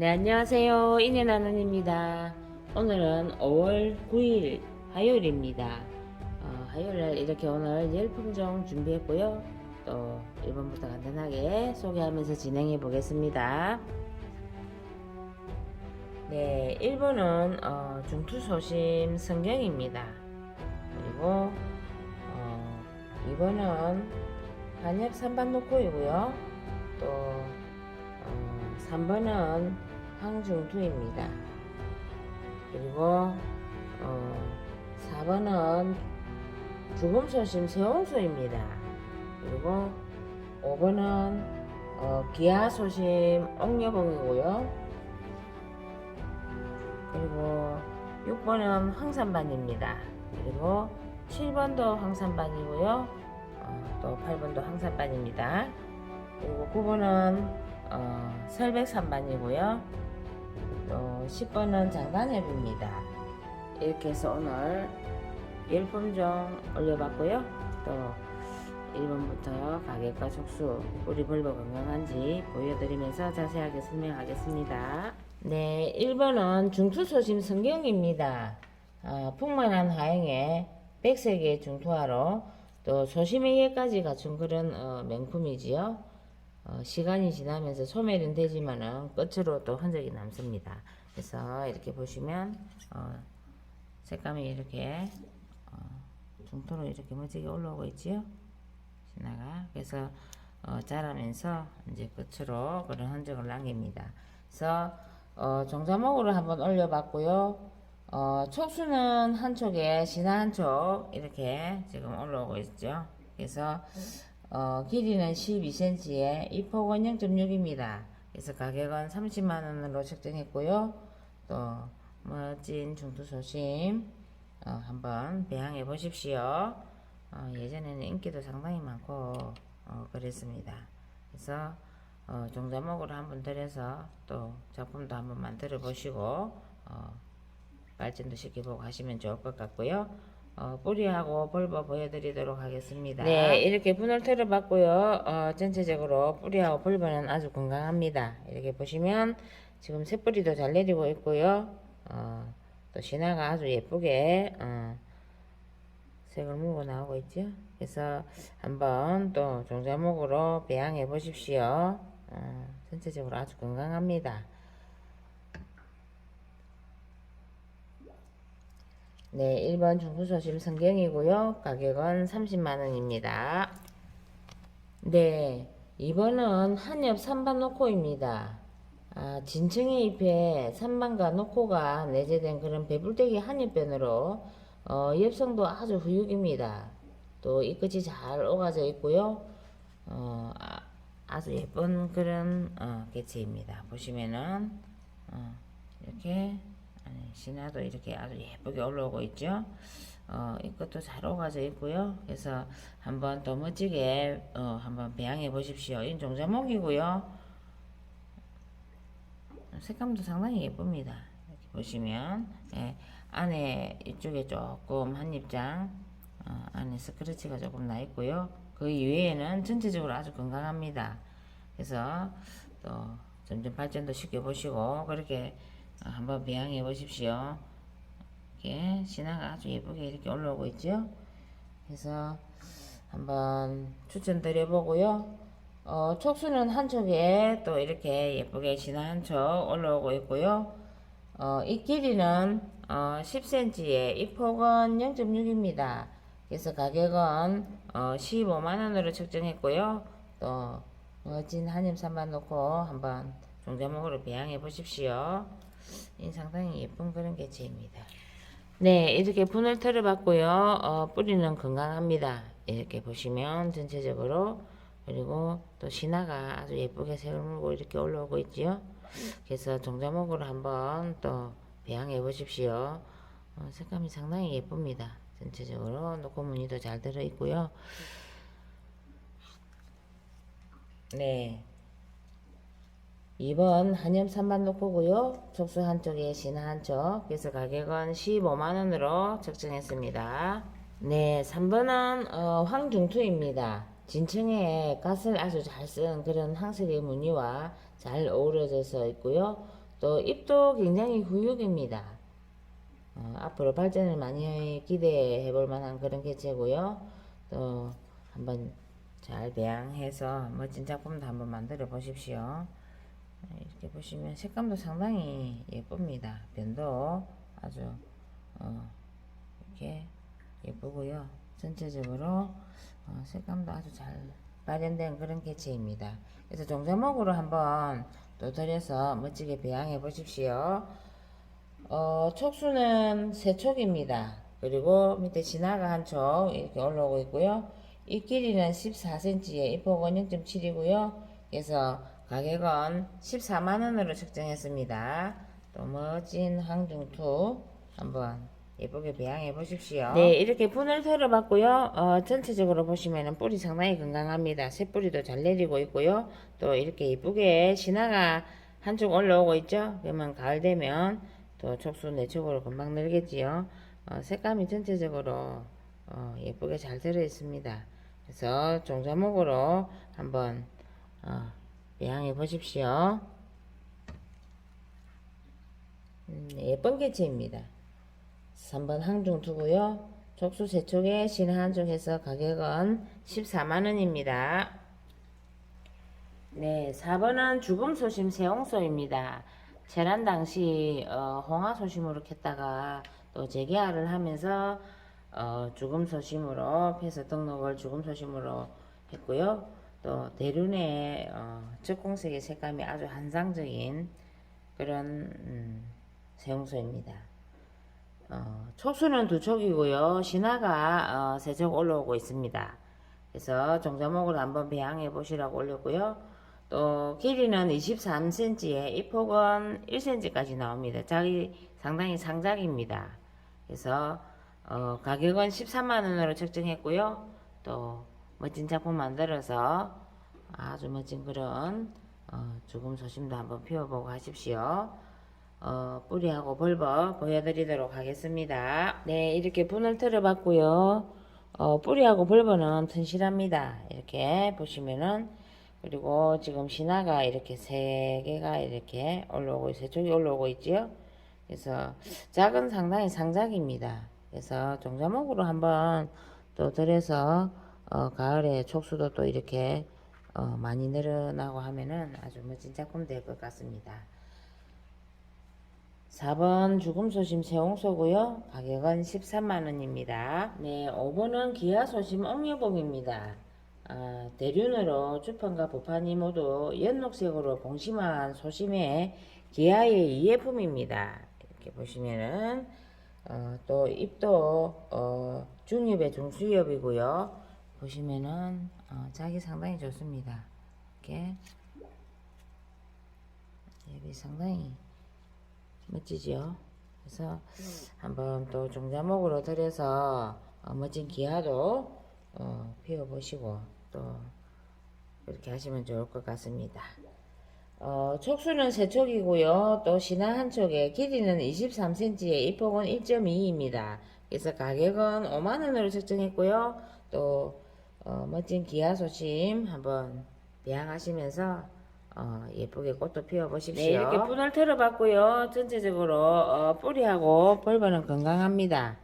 네, 안녕하세요. 이내나는입니다. 오늘은 5월 9일 화요일입니다. 어, 화요일날 이렇게 오늘 열풍종 준비했고요. 또 1번부터 간단하게 소개하면서 진행해 보겠습니다. 네, 1번은 어, 중투소심 성경입니다. 그리고 어, 2번은 한엽 3반 놓고이고요. 또 어, 3번은 항중투입니다. 그리고 어, 4번은 죽음소심 세홍소입니다. 그리고 5번은 어, 기아소심 옥녀봉이고요. 그리고 6번은 황산반입니다. 그리고 7번도 황산반이고요. 어, 또 8번도 황산반입니다. 그리고 9번은 어, 설백산반이고요. 또 10번은 장단엽입니다. 이렇게 해서 오늘 10분 올려봤고요. 또 1번부터 가격과 촉수, 뿌리 벌버 건강한지 보여드리면서 자세하게 설명하겠습니다. 네, 1번은 중투소심 성경입니다. 아, 풍만한 하행에 백색의 중투하로 또 소심의 예까지 갖춘 그런 어, 명품이지요. 어, 시간이 지나면서 소멸은 되지만은 끝으로 또 흔적이 남습니다. 그래서 이렇게 보시면 어, 색감이 이렇게 어, 중토로 이렇게 멋지게 올라오고 있지요. 신화가 그래서 어, 자라면서 이제 끝으로 그런 흔적을 남깁니다. 그래서 어, 종자목으로 한번 올려봤고요. 어, 촉수는 한쪽에 신화 한쪽 이렇게 지금 올라오고 있죠. 그래서 어, 길이는 12cm에 이 폭은 0.6입니다. 그래서 가격은 30만원으로 책정했고요. 또 멋진 중투소심 어, 한번 배양해 보십시오. 어, 예전에는 인기도 상당히 많고 어, 그랬습니다. 그래서 어, 종자목으로 한번 들여서 또 작품도 한번 만들어 보시고 어, 발전도 시켜보고 하시면 좋을 것 같고요. 어, 뿌리하고 벌버 보여드리도록 하겠습니다. 네, 이렇게 분을 털어봤고요. 어, 전체적으로 뿌리하고 벌버는 아주 건강합니다. 이렇게 보시면 지금 새뿌리도 잘 내리고 있고요. 어, 또 신화가 아주 예쁘게 어, 색을 물고 나오고 있죠. 그래서 한번 또 종자목으로 배양해 보십시오. 어, 전체적으로 아주 건강합니다. 네, 1번 중구소심 성경이고요. 가격은 30만원입니다. 네, 2번은 한엽 3반 노코입니다. 아, 진층의 잎에 3반과 노코가 내재된 그런 배불대기 한엽변으로 어, 엽성도 아주 후육입니다. 또 이 끝이 잘 오가져 있고요. 어, 아, 아주 예쁜 그런 어, 개체입니다. 보시면은 어, 이렇게 신화도 이렇게 아주 예쁘게 올라오고 있죠. 어, 이것도 잘 오가져 있고요. 그래서 한번 더 멋지게 어, 한번 배양해 보십시오. 이 종자목이고요. 색감도 상당히 예쁩니다. 이렇게 보시면 예, 안에 이쪽에 조금 한 입장 어, 안에 스크래치가 조금 나 있고요. 그 이외에는 전체적으로 아주 건강합니다. 그래서 또 점점 발전도 시켜 보시고 그렇게 어, 한번 배양해 보십시오. 이렇게 신화가 아주 예쁘게 이렇게 올라오고 있죠. 그래서 한번 추천드려 보고요. 어, 촉수는 한쪽에 또 이렇게 예쁘게 신화 한쪽 올라오고 있고요. 어, 이 길이는 어, 10cm에 이 폭은 0.6입니다. 그래서 가격은 어, 15만원으로 책정했고요. 또 멋진 삼반 놓고 한번 종자목으로 배양해 보십시오. 이 상당히 예쁜 그런 개체입니다. 네, 이렇게 분을 털어 봤고요. 어, 뿌리는 건강합니다. 이렇게 보시면 전체적으로 그리고 또 신화가 아주 예쁘게 색을 물고 이렇게 올라오고 있지요. 그래서 종자목으로 한번 또 배양해 보십시오. 어, 색감이 상당히 예쁩니다. 전체적으로 노코 무늬도 잘 들어 있고요. 네. 2번 한염 3만 놓고고요. 촉수 한쪽에 신화 한쪽. 그래서 가격은 15만원으로 책정했습니다. 네, 3번은 어, 황중투입니다. 진층에 갓을 아주 잘 쓴 그런 항색의 무늬와 잘 어우러져서 있고요. 또 잎도 굉장히 후육입니다. 어, 앞으로 발전을 많이 기대해 볼 만한 그런 개체고요. 또 한번 잘 배양해서 멋진 작품도 한번 만들어 보십시오. 이렇게 보시면 색감도 상당히 예쁩니다. 변도 아주 어, 이렇게 예쁘고요. 전체적으로 어, 색감도 아주 잘 발현된 그런 개체입니다. 그래서 종자목으로 한번 또 들여서 멋지게 배양해 보십시오. 어, 촉수는 세 촉입니다. 그리고 밑에 진화가 한 촉 이렇게 올라오고 있고요. 이 길이는 14cm에 이 폭은 0.7이고요. 그래서 가격은 14만원으로 책정했습니다. 또 멋진 항중투 한번 예쁘게 배양해 보십시오. 네, 이렇게 분을 털어봤고요. 어, 전체적으로 보시면은 뿌리 상당히 건강합니다. 새뿌리도 잘 내리고 있고요. 또 이렇게 예쁘게 신화가 한쪽 올라오고 있죠. 그러면 가을 되면 또 촉수 내촉으로 금방 늘겠지요. 어, 색감이 전체적으로 어, 예쁘게 잘 들어 있습니다. 그래서 종자목으로 한번 어, 배양해 보십시오. 음, 예쁜 개체입니다. 3번 항중투고요. 촉수 세촉에 신화 한쪽 해서 가격은 14만원입니다. 네, 4번은 죽음 소심 세홍소입니다. 재란 당시 어, 홍화 소심으로 캤다가 또 재계화를 하면서 어, 죽음 소심으로 해서 등록을 죽음 소심으로 했고요. 또 대륜의 어, 적공색의 색감이 아주 환상적인 그런 음, 세홍소입니다. 어, 촉수는 두 촉이고요. 신화가 어, 세촉 올라오고 있습니다. 그래서 종자목으로 한번 배양해 보시라고 올렸고요. 또 길이는 23cm에 이 폭은 1cm까지 나옵니다. 작이 상당히 상작입니다. 그래서 어, 가격은 13만원으로 책정했고요. 또 멋진 작품 만들어서 아주 멋진 그런 어, 죽음 소심도 한번 피워보고 하십시오. 어, 뿌리하고 벌버 보여드리도록 하겠습니다. 네, 이렇게 분을 틀어봤고요. 어, 뿌리하고 벌버는 튼실합니다. 이렇게 보시면은 그리고 지금 신화가 이렇게 세 개가 이렇게 올라오고 세 쪽이 올라오고 있지요. 그래서 작은 상당히 상작입니다. 그래서 종자목으로 한번 또 들여서 어, 가을에 촉수도 또 이렇게 어, 많이 늘어나고 하면은 아주 멋진 작품 될 것 같습니다. 4번 죽음소심 세홍소고요. 가격은 13만원입니다. 네, 5번은 기아소심 옥녀봉입니다. 아, 대륜으로 주판과 부판이 모두 연녹색으로 봉심한 소심의 기아의 이예품입니다. 이렇게 보시면은 어, 또 잎도 어, 중엽의 중수엽이고요. 보시면은 어, 작이 상당히 좋습니다. 이렇게 잎이 상당히 멋지죠. 그래서 한번 또 종자목으로 들여서 어, 멋진 기아도 어, 피워보시고 또 그렇게 하시면 좋을 것 같습니다. 어, 촉수는 세 촉이고요. 또 신화 한 촉에 길이는 23cm에 이 폭은 1.2입니다. 그래서 가격은 5만원으로 책정했고요. 또 어, 멋진 기아 소심 한번 배양하시면서 어, 예쁘게 꽃도 피워보십시오. 네, 이렇게 분을 틀어봤고요. 전체적으로 어, 뿌리하고 벌벌은 건강합니다.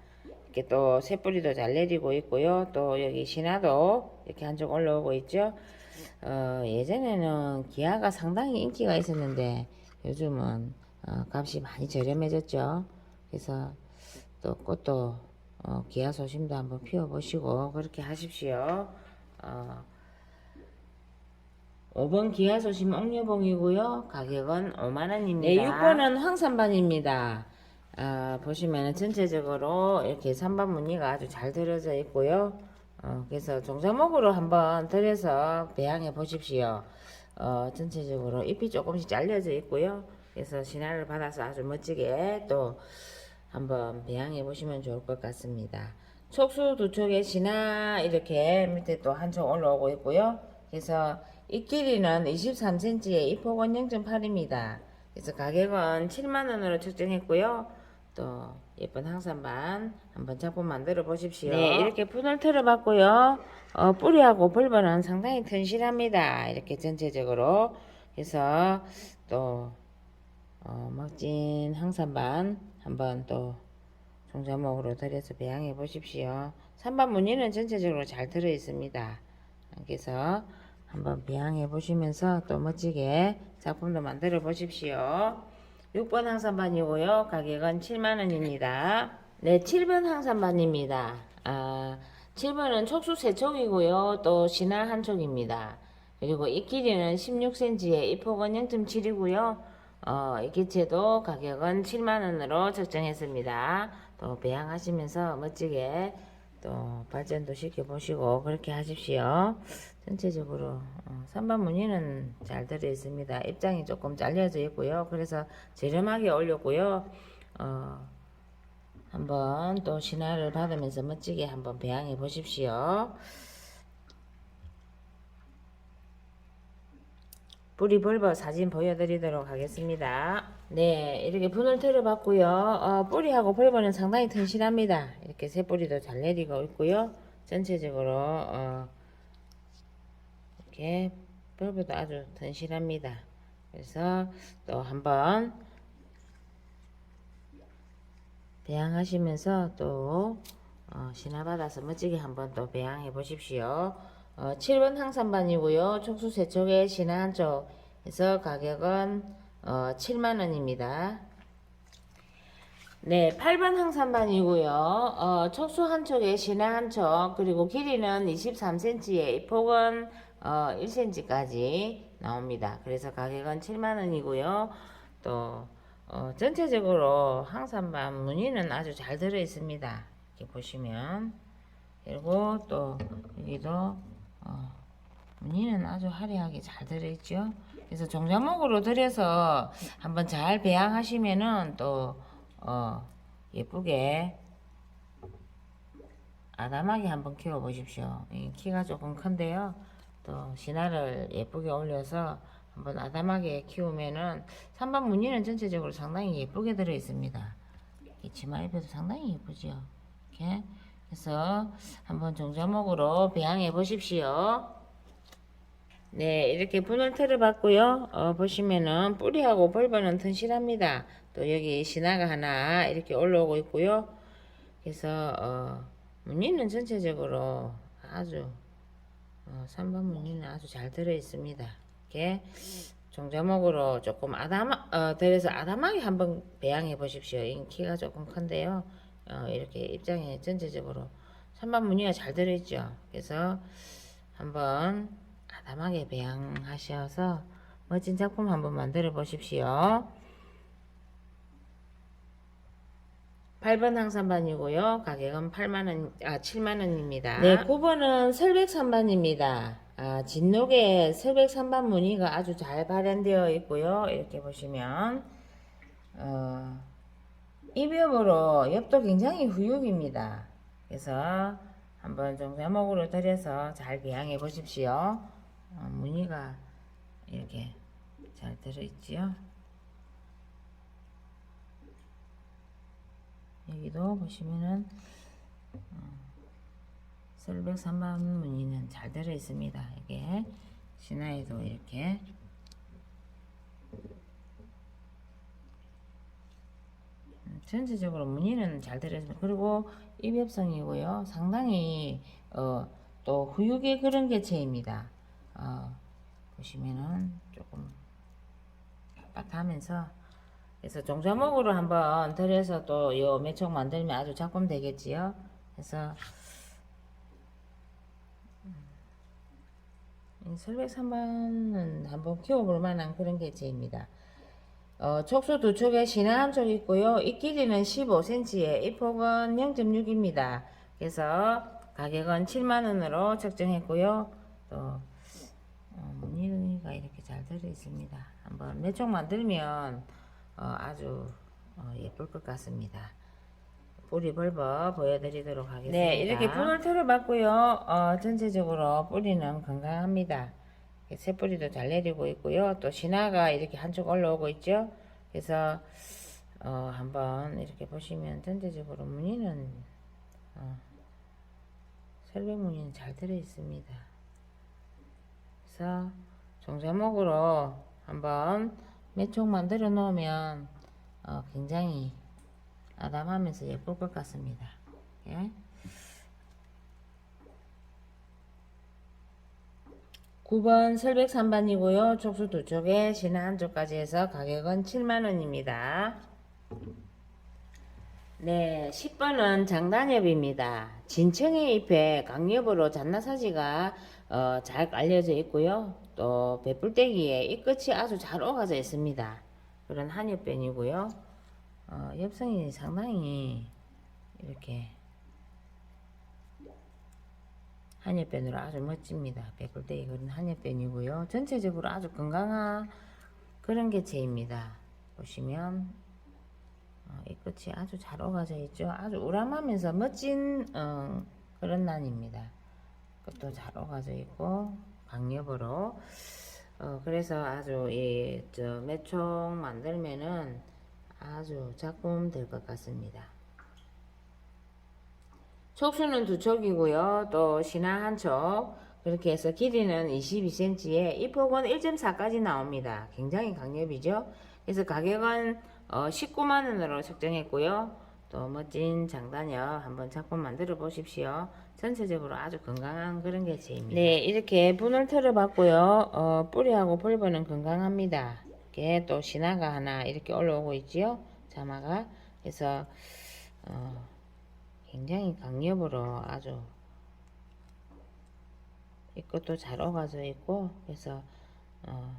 이렇게 또 새뿌리도 잘 내리고 있고요. 또 여기 신화도 이렇게 한쪽 올라오고 있죠. 어, 예전에는 기아가 상당히 인기가 있었는데 요즘은 어, 값이 많이 저렴해졌죠. 그래서 또 꽃도 어, 기아 소심도 한번 피워보시고 그렇게 하십시오. 어, 5번 기아 소심 옥녀봉이고요. 가격은 5만원입니다. 네, 6번은 황산반입니다. 아, 보시면 전체적으로 이렇게 산반 무늬가 아주 잘 들어져 있고요. 어, 그래서 종자목으로 한번 들여서 배양해 보십시오. 어, 전체적으로 잎이 조금씩 잘려져 있고요. 그래서 신화를 받아서 아주 멋지게 또 한번 배양해 보시면 좋을 것 같습니다. 촉수 두 촉에 신화 이렇게 밑에 또 한 촉 올라오고 있고요. 그래서 이 길이는 23cm에 이 폭은 0.8입니다. 그래서 가격은 7만원으로 책정했고요. 또 예쁜 항산반 한번 작품 만들어 보십시오. 네, 이렇게 분을 틀어봤고요. 어, 뿌리하고 벌벌은 상당히 튼실합니다. 이렇게 전체적으로. 그래서 또 어, 멋진 항산반 한번 또 종자목으로 들여서 배양해 보십시오. 산반 무늬는 전체적으로 잘 들어 있습니다. 그래서 한번 배양해 보시면서 또 멋지게 작품도 만들어 보십시오. 6번 항산반이고요. 가격은 7만원입니다. 네, 7번 항산반입니다. 아, 7번은 촉수 세촉이고요. 또 신화 한 촉입니다. 그리고 이 길이는 16cm에 이 폭은 0.7이고요. 어, 이 기체도 가격은 7만원으로 책정했습니다. 또 배양하시면서 멋지게 또 발전도 시켜보시고 그렇게 하십시오. 전체적으로 어, 선반 무늬는 잘 들어 있습니다. 입장이 조금 잘려져 있고요. 그래서 저렴하게 올렸고요. 어, 한번 또 신화를 받으면서 멋지게 한번 배양해 보십시오. 뿌리 벌버 사진 보여드리도록 하겠습니다. 네, 이렇게 분을 틀어봤고요. 어, 뿌리하고 벌버는 상당히 튼실합니다. 이렇게 새 뿌리도 잘 내리고 있고요. 전체적으로 어, 이렇게 벌버도 아주 튼실합니다. 그래서 또 한번 배양하시면서 또 어, 신화받아서 멋지게 한번 또 배양해 보십시오. 어, 7번 항산반이고요. 촉수 세척에 신화 한쪽 해서 가격은 어, 7만원입니다. 네, 8번 항산반이고요. 어, 촉수 한쪽에 신화 한쪽 그리고 길이는 23cm에 폭은 어, 1cm까지 나옵니다. 그래서 가격은 7만원이고요. 또 어, 전체적으로 항산반 무늬는 아주 잘 들어 있습니다. 이렇게 보시면 그리고 또 여기도 어, 무늬는 아주 화려하게 잘 들어있죠. 그래서 종자목으로 들여서 한번 잘 배양하시면은 또 어, 예쁘게 아담하게 한번 키워 보십시오. 이 키가 조금 큰데요. 또 신화를 예쁘게 올려서 한번 아담하게 키우면은 산반 무늬는 전체적으로 상당히 예쁘게 들어 있습니다. 이 치마 입에도 상당히 예쁘죠. 이렇게 그래서 한번 종자목으로 배양해 보십시오. 네, 이렇게 분을 틀어 봤고요. 어, 보시면은 뿌리하고 벌벌은 튼실합니다. 또 여기 신화가 하나 이렇게 올라오고 있고요. 그래서 어, 무늬는 전체적으로 아주 어, 3번 무늬는 아주 잘 들어 있습니다. 이렇게 종자목으로 조금 아담 어, 들여서 아담하게 한번 배양해 보십시오. 이 키가 조금 큰데요. 어, 이렇게 입장에 전체적으로 3번 무늬가 잘 들어있죠. 그래서 한번 아담하게 배양하셔서 멋진 작품 한번 만들어 보십시오. 8번 항산반이고요. 가격은 8만원, 아, 7만원입니다. 네, 9번은 설백산반입니다. 아, 진녹에 설백산반 무늬가 아주 잘 발현되어 있고요. 이렇게 보시면, 어, 입엽으로 엽도 굉장히 후육입니다. 그래서 한번 종자목으로 들여서 잘 배양해 보십시오. 어, 무늬가 이렇게 잘 들어있지요. 여기도 보시면은 어, 설백 3번 무늬는 잘 들어 있습니다. 이게 신화에도 이렇게 전체적으로 무늬는 잘 들어 있습니다. 그리고 입엽성이고요. 상당히 어, 또 후육의 그런 개체입니다. 어, 보시면은 조금 빳빳하면서 그래서 종자목으로 한번 들여서 또 요 매촉 만들면 아주 작품 되겠지요. 그래서 음, 설백 3번은 한번 키워볼 만한 그런 개체입니다. 어, 촉수 두 촉에 신화 한촉 있고요. 이 길이는 15cm에 이 폭은 0.6입니다. 그래서 가격은 7만원으로 책정했고요. 또 어, 무늬가 이렇게 잘 들어 있습니다. 한번 매촉 만들면 어, 아주 어, 예쁠 것 같습니다. 뿌리 벌버 보여드리도록 하겠습니다. 네, 이렇게 분을 틀어봤고요. 어, 전체적으로 뿌리는 건강합니다. 새 뿌리도 잘 내리고 있고요. 또 신화가 이렇게 한쪽 올라오고 있죠. 그래서 어, 한번 이렇게 보시면 전체적으로 무늬는 어, 설백 무늬는 잘 들어 있습니다. 그래서 종자목으로 한번 몇촉 만들어 놓으면 어, 굉장히 아담하면서 예쁠 것 같습니다. 예? 9번 설백 3반이고요. 촉수 두 쪽에 신화 한 쪽까지 해서 가격은 7만원입니다. 네, 10번은 장단엽입니다. 진청의 잎에 강엽으로 잔나사지가 어, 잘 깔려져 있고요. 또 배불떼기에 이 끝이 아주 잘 오가져 있습니다. 그런 한엽변이고요. 어, 엽성이 상당히 이렇게 한엽변으로 아주 멋집니다. 배불떼기 그런 한엽변이고요. 전체적으로 아주 건강한 그런 개체입니다. 보시면 어, 이 끝이 아주 잘 오가져 있죠. 아주 우람하면서 멋진 어, 그런 난입니다. 끝도 잘 오가져 있고 강엽으로 어, 그래서 아주 이 저 매총 만들면은 아주 작품 될 것 같습니다. 촉수는 두 촉이고요. 또 신화 한 촉. 그렇게 해서 길이는 22cm에 이 폭은 1.4까지 나옵니다. 굉장히 강력이죠. 그래서 가격은 어, 19만 원으로 책정했고요. 또 멋진 장단엽 한번 작품 만들어 보십시오. 전체적으로 아주 건강한 그런 개체입니다. 네, 이렇게 분을 털어봤고요. 어, 뿌리하고 볼버는 건강합니다. 이렇게 또 신화가 하나 이렇게 올라오고 있지요. 자마가. 그래서 어, 굉장히 강력으로 아주 이것도 잘 오가져 있고 그래서 어,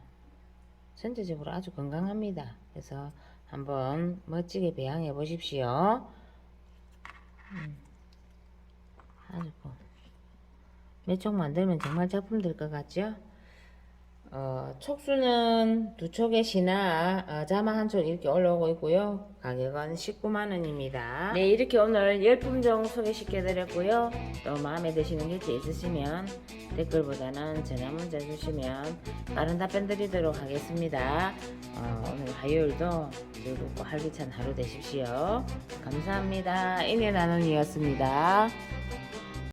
전체적으로 아주 건강합니다. 그래서 한번 멋지게 배양해 보십시오. 음, 아주 몇촉 만들면 정말 작품 될 것 같죠? 어, 촉수는 두 촉의 신화, 어, 자마 한 촉 이렇게 올라오고 있고요. 가격은 19만원입니다. 네, 이렇게 오늘 10품종 소개시켜 드렸고요. 또 마음에 드시는 게 있으시면 댓글보다는 전화 문자 주시면 빠른 답변 드리도록 하겠습니다. 어, 오늘 화요일도 즐겁고 활기찬 하루 되십시오. 감사합니다. 인해 나눔이었습니다.